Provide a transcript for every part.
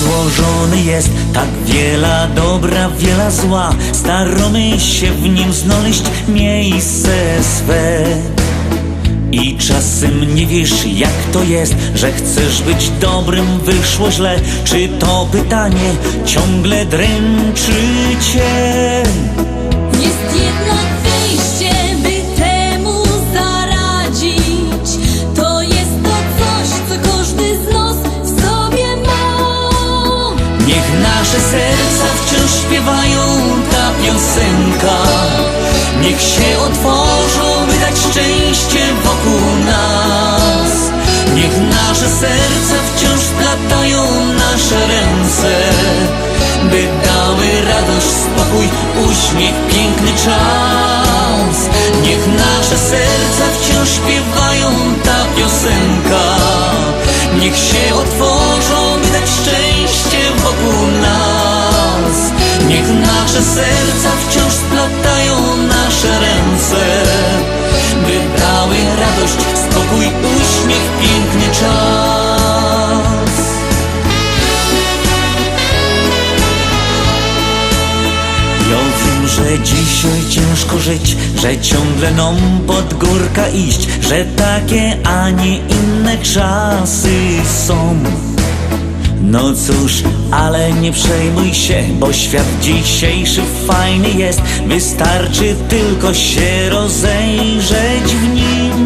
złożony jest. Tak wiela dobra, wiela zła. Staramy się w nim znaleźć miejsce swe. I czasem nie wiesz jak to jest, że chcesz być dobrym, wyszło źle. Czy to pytanie ciągle dręczy cię? Jest jednak wciąż śpiewają ta piosenka. Niech się otworzą, by dać szczęście wokół nas. Niech nasze serca wciąż splatają nasze ręce By dały radość, spokój, uśmiech, piękny czas. Niech nasze serca wciąż śpiewają że dzisiaj ciężko żyć, że ciągle nam pod górka iść, że takie, a nie inne czasy są. No cóż, ale nie przejmuj się, bo świat dzisiejszy fajny jest, wystarczy tylko się rozejrzeć w nim.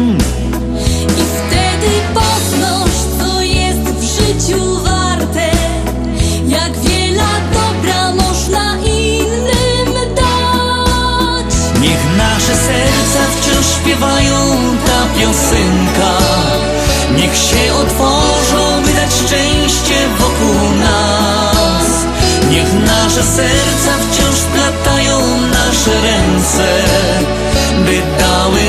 Nasze serca wciąż śpiewają ta piosenka. Niech się otworzą, by dać szczęście wokół nas. Niech nasze serca wciąż splatają nasze ręce By dały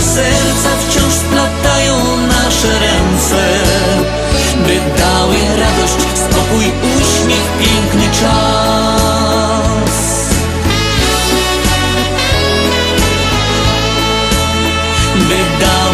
Serca wciąż splatają nasze ręce By dały radość, spokój, uśmiech, piękny czas. By dały